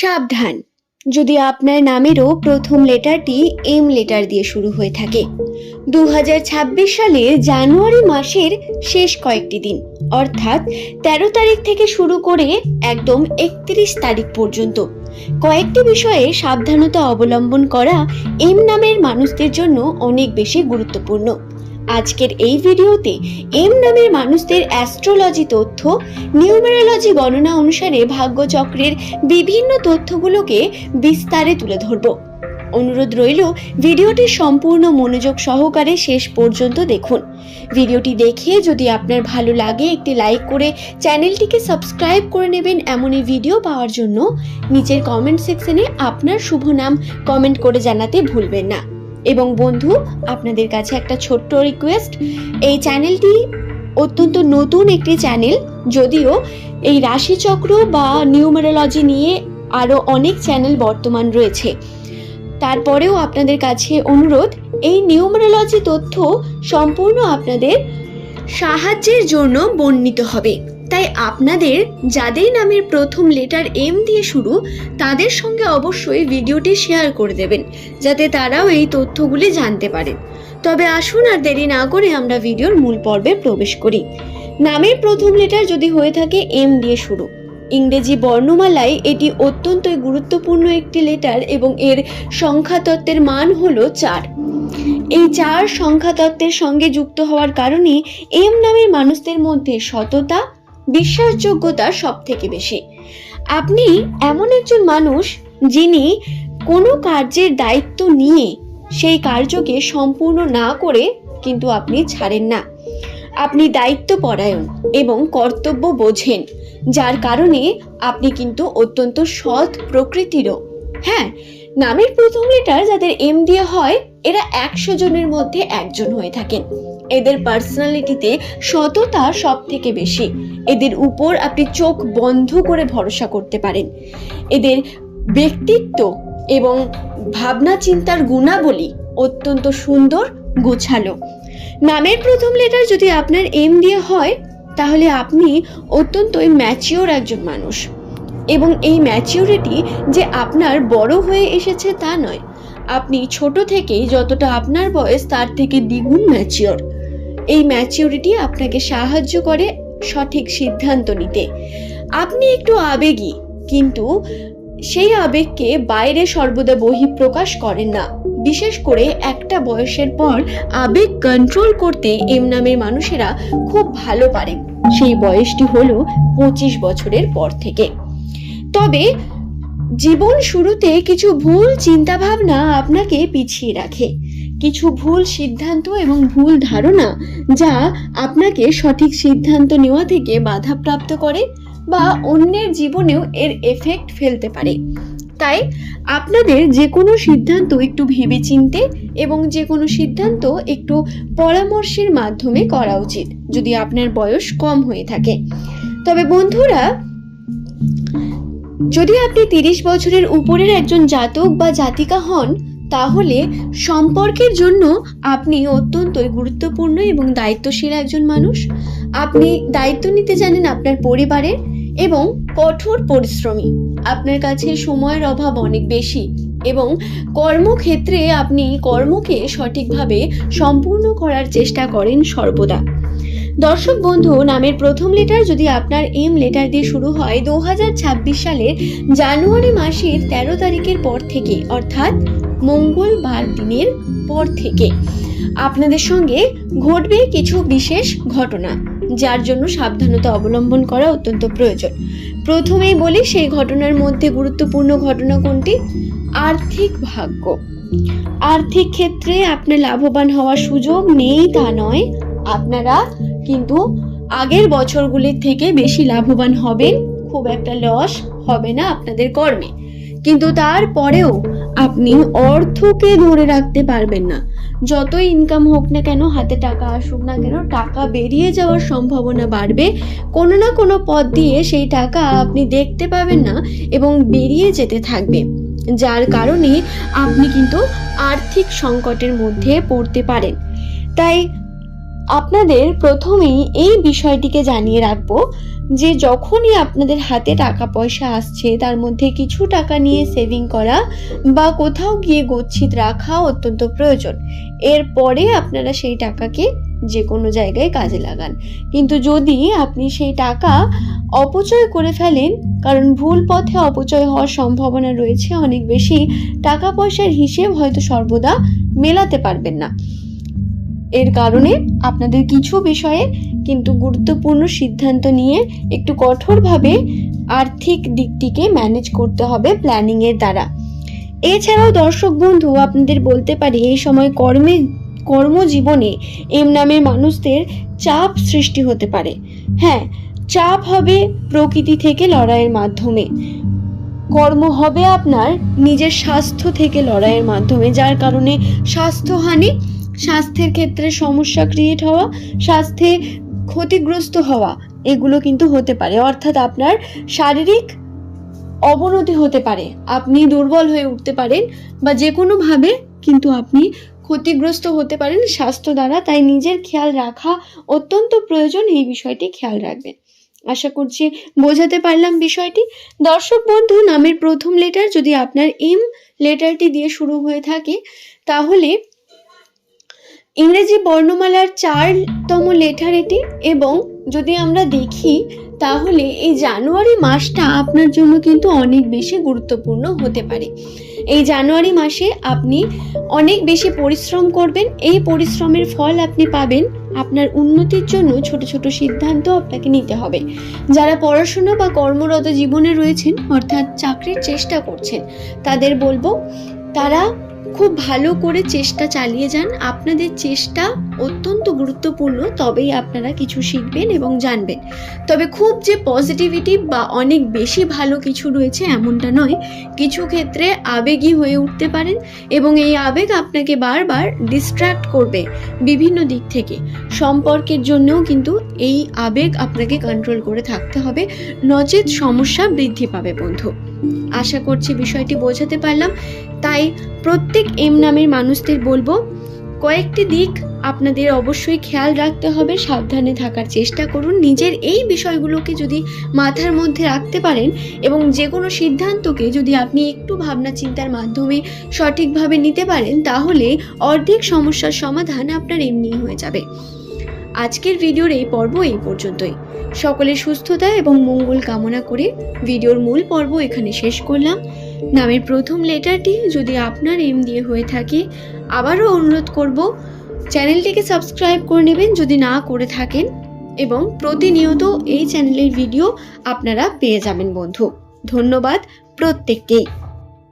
সাবধান। যদি আপনার নামেরও প্রথম লেটারটি এম লেটার দিয়ে শুরু হয়ে থাকে। দু সালে জানুয়ারি মাসের শেষ কয়েকটি দিন, অর্থাৎ তেরো তারিখ থেকে শুরু করে একদম একত্রিশ তারিখ পর্যন্ত। কয়েকটি বিষয়ে সাবধানতা অবলম্বন করা এম নামের মানুষদের জন্য অনেক বেশি গুরুত্বপূর্ণ। আজকের এই ভিডিওতে এম নামের মানুষদের অ্যাস্ট্রোলজি তথ্য নিউমেরোলজি গণনা অনুসারে ভাগ্যচক্রের বিভিন্ন তথ্যগুলোকে বিস্তারে তুলে ধরব। অনুরোধ রইল, ভিডিওটি সম্পূর্ণ মনোযোগ সহকারে শেষ পর্যন্ত দেখুন। ভিডিওটি দেখে যদি আপনার ভালো লাগে, একটি লাইক করে চ্যানেলটিকে সাবস্ক্রাইব করে নেবেন এমনই ভিডিও পাওয়ার জন্য। নিচের কমেন্ট সেকশনে আপনার শুভ নাম কমেন্ট করে জানাতে ভুলবেন না। এবং বন্ধু, আপনাদের কাছে একটা ছোট্ট রিকোয়েস্ট এই চ্যানেলটি অত্যন্ত নতুন একটি চ্যানেল যদিও এই রাশিচক্র বা নিউমেরোলজি নিয়ে আরও অনেক চ্যানেল বর্তমান রয়েছে। তারপরেও আপনাদের কাছে অনুরোধ, এই নিউমেরোলজি তথ্য সম্পূর্ণ আপনাদের সাহায্যের জন্য বর্ণিত হবে। তাই আপনাদের যাদের নামের প্রথম লেটার এম দিয়ে শুরু, তাদের সঙ্গে অবশ্যই ভিডিওটি শেয়ার করে দেবেন, যাতে তারাও এই তথ্যগুলি জানতে পারেন তবে আসুন আর দেরি না করে আমরা ভিডিওর মূল পর্বে প্রবেশ করি। নামের প্রথম লেটার যদি হয়ে থাকে এম দিয়ে শুরু। ইংরেজি বর্ণমালায় এটি অত্যন্ত গুরুত্বপূর্ণ একটি লেটার এবং এর সংখ্যাতত্ত্বের মান হল চার। এই চার সংখ্যাতত্ত্বের সঙ্গে যুক্ত হওয়ার কারণে এম নামের মানুষদের মধ্যে সততা বিশ্বাসযোগ্যতা সব থেকে বেশি। আপনি এমন একজন মানুষ যিনি কোনো কার্যের দায়িত্ব নিয়ে সেই কার্যকে সম্পূর্ণ না করে কিন্তু আপনি ছাড়েন না। আপনি দায়িত্বপরায়ণ এবং কর্তব্য বোঝেন, যার কারণে আপনি কিন্তু অত্যন্ত সৎ প্রকৃতিরও। হ্যাঁ নামের প্রথম লেটার যাদের এম দিয়ে হয়, এরা একশো জনের মধ্যে একজন হয়ে থাকেন। এদের পার্সোনালিটিতে সততা সব থেকে বেশি। এদের উপর আপনি চোখ বন্ধ করে ভরসা করতে পারেন। এদের ব্যক্তিত্ব এবং ভাবনা চিন্তার গুণাবলী অত্যন্ত সুন্দর, গোছালো। নামের প্রথম লেটার যদি আপনার এম দিয়ে হয়, তাহলে আপনি অত্যন্তই ম্যাচিওর একজন মানুষ। এবং এই ম্যাচিওরিটি যে আপনার বড় হয়ে এসেছে তা নয়। আপনি ছোট থেকেই যতটা আপনার বয়স, তার থেকে দ্বিগুণ ম্যাচিওর এই ম্যাচিওরিটি আপনাকে সাহায্য করে সঠিক সিদ্ধান্ত নিতে। আপনি একটু আবেগী, কিন্তু সেই আবেগকে বাইরে সর্বদা বহিঃপ্রকাশ করেন না। বিশেষ করে একটা বয়সের পর আবেগ কন্ট্রোল করতে এম নামের মানুষেরা খুব ভালো পারে। সেই বয়সটি হলো পঁচিশ বছরের পর থেকে। তবে জীবন শুরুতে কিছু ভুল চিন্তাভাবনা আপনাকে পিছিয়ে রাখে। কিছু ভুল সিদ্ধান্ত এবং ভুল ধারণা যা আপনাকে সঠিক সিদ্ধান্ত নেওয়া থেকে বাধাপ্রাপ্ত করে বা অন্যের জীবনেও এর এফেক্ট ফেলতে পারে। তাই আপনাদের যে কোনো সিদ্ধান্ত একটু ভেবেচিন্তে এবং যে কোনো সিদ্ধান্ত একটু পরামর্শের মাধ্যমে করা উচিত, যদি আপনার বয়স কম হয়ে থাকে। তবে বন্ধুরা, যদি আপনি তিরিশ বছরের উপরের একজন জাতক বা জাতিকা হন তাহলে সম্পর্কের জন্য আপনি অত্যন্তই গুরুত্বপূর্ণ এবং দায়িত্বশীল একজন মানুষ। আপনি দায়িত্ব নিতে জানেন আপনার পরিবারের এবং কঠোর পরিশ্রমী। আপনার কাছে সময়ের অভাব অনেক বেশি এবং কর্মক্ষেত্রে আপনি কর্মকে সঠিকভাবে সম্পূর্ণ করার চেষ্টা করেন সর্বদা। দর্শক বন্ধু, নামের প্রথম লেটার যদি আপনার এম লেটার দিয়ে শুরু হয়, দু হাজার ছাব্বিশ সালের জানুয়ারি মাসের তেরো তারিখের পর থেকে, অর্থাৎ মঙ্গলবার দিনের পর থেকে, আপনাদের সঙ্গে ঘটবে কিছু বিশেষ ঘটনা, যার জন্য সাবধানতা অবলম্বন করা অত্যন্ত প্রয়োজন। প্রথমেই বলি, সেই ঘটনার মধ্যে গুরুত্বপূর্ণ ঘটনা কোনটি? আর্থিক ভাগ্য। আর্থিক ক্ষেত্রে আপনার লাভবান হওয়ার সুযোগ নেই তা নয়, আপনারা কিন্তু আগের বছরগুলির থেকে বেশি লাভবান হবেন, খুব একটা লস হবে না আপনাদের কর্মে। কিন্তু তারপরেও আপনি অর্থকে ধরে রাখতে পারবেন না। যতই ইনকাম হোক না কেন, হাতে টাকা আসুক না কেন, টাকা বেরিয়ে যাওয়ার সম্ভাবনা বাড়বে। কোনো না কোনো পথ দিয়ে সেই টাকা আপনি দেখতে পাবেন না এবং বেরিয়ে যেতে থাকবে। যার কারণে আপনি কিন্তু আর্থিক সংকটের মধ্যে পড়তে পারেন। তাই আপনাদের প্রথমেই এই বিষয়টিকে জানিয়ে রাখব যে যখনই আপনাদের হাতে টাকা পয়সা আসছে, তার মধ্যে কিছু টাকা নিয়ে সেভিং করা বা কোথাও গিয়ে গচ্ছিত রাখা অত্যন্ত প্রয়োজন। এরপরে আপনারা সেই টাকাকে যে কোনো জায়গায় কাজে লাগান। কিন্তু যদি আপনি সেই টাকা অপচয় করে ফেলেন, কারণ ভুল পথে অপচয় হওয়ার সম্ভাবনা রয়েছে, অনেক বেশি টাকা পয়সার হিসেব হয়তো সর্বদা মেলাতে পারবেন না। এর কারণে আপনাদের কিছু বিষয়ে কিন্তু গুরুত্বপূর্ণ সিদ্ধান্ত নিয়ে একটু কঠোরভাবে আর্থিক দিকটিকে ম্যানেজ করতে হবে প্ল্যানিংয়ের দ্বারা। এছাড়াও দর্শক বন্ধু, আপনাদের বলতে পারি, এই সময় কর্মে, কর্মজীবনে এম নামের মানুষদের চাপ সৃষ্টি হতে পারে। হ্যাঁ চাপ হবে প্রকৃতি থেকে লড়াইয়ের মাধ্যমে। কর্ম হবে আপনার নিজের স্বাস্থ্য থেকে লড়াইয়ের মাধ্যমে, যার কারণে স্বাস্থ্যহানি স্বাস্থ্যের ক্ষেত্রে সমস্যা ক্রিয়েট হওয়া, স্বাস্থ্যে ক্ষতিগ্রস্ত হওয়া, এগুলো কিন্তু হতে পারে। অর্থাৎ আপনার শারীরিক অবনতি হতে পারে। আপনি দুর্বল হয়ে উঠতে পারেন বা যে কোনোভাবে কিন্তু আপনি ক্ষতিগ্রস্ত হতে পারেন স্বাস্থ্য দ্বারা। তাই নিজের খেয়াল রাখা অত্যন্ত প্রয়োজন, এই বিষয়টি খেয়াল রাখবেন। আশা করছি বোঝাতে পারলাম বিষয়টি। দর্শক বন্ধু, নামের প্রথম লেটার যদি আপনার এম লেটারটি দিয়ে শুরু হয়ে থাকে, তাহলে ইংরেজি বর্ণমালার চারতম লেটার এটি এবং যদি আমরা দেখি, তাহলে এই জানুয়ারি মাসটা আপনার জন্য কিন্তু অনেক বেশি গুরুত্বপূর্ণ হতে পারে। এই জানুয়ারি মাসে আপনি অনেক বেশি পরিশ্রম করবেন, এই পরিশ্রমের ফল আপনি পাবেন, আপনার উন্নতির জন্য ছোট ছোট সিদ্ধান্ত আপনাকে নিতে হবে। যারা পড়াশোনা বা কর্মরত জীবনে রয়েছেন, অর্থাৎ চাকরির চেষ্টা করছেন, তাদের বলব, তারা খুব ভালো করে চেষ্টা চালিয়ে যান। আপনাদের চেষ্টা অত্যন্ত গুরুত্বপূর্ণ, তবেই আপনারা কিছু শিখবেন এবং জানবেন। তবে খুব যে পজিটিভিটি বা অনেক বেশি ভালো কিছু রয়েছে এমনটা নয়। কিছু ক্ষেত্রে আবেগী হয়ে উঠতে পারেন এবং এই আবেগ আপনাকে বারবার ডিস্ট্র্যাক্ট করবে বিভিন্ন দিক থেকে। সম্পর্কের জন্যও কিন্তু এই আবেগ আপনাকে কন্ট্রোল করে থাকতে হবে। নচেত সমস্যা বৃদ্ধি পাবে, বন্ধু। আশা করছি বিষয়টি বোঝাতে পারলাম। তাই প্রত্যেক এম নামের মানুষদের বলব, কয়েকটি দিক আপনাদের অবশ্যই খেয়াল রাখতে হবে, সাবধানে থাকার চেষ্টা করুন। নিজের এই বিষয়গুলোকে যদি মাথার মধ্যে রাখতে পারেন এবং যে কোনো সিদ্ধান্তকে যদি আপনি একটু ভাবনা চিন্তার মাধ্যমে সঠিকভাবে নিতে পারেন, তাহলে অর্ধেক সমস্যার সমাধান আপনার এমনি হয়ে যাবে। আজকের ভিডিওর এই পর্ব এই পর্যন্তই। সকলের সুস্থতা এবং মঙ্গল কামনা করে ভিডিওর মূল পর্ব এখানে শেষ করলাম। নামের প্রথম লেটারটি যদি আপনার এম দিয়ে হয়ে থাকে, আবারও অনুরোধ করব, চ্যানেলটিকে সাবস্ক্রাইব করে নেবেন যদি না করে থাকেন এবং প্রতিনিয়ত এই চ্যানেলের ভিডিও আপনারা পেয়ে যাবেন বন্ধু। ধন্যবাদ প্রত্যেককেই।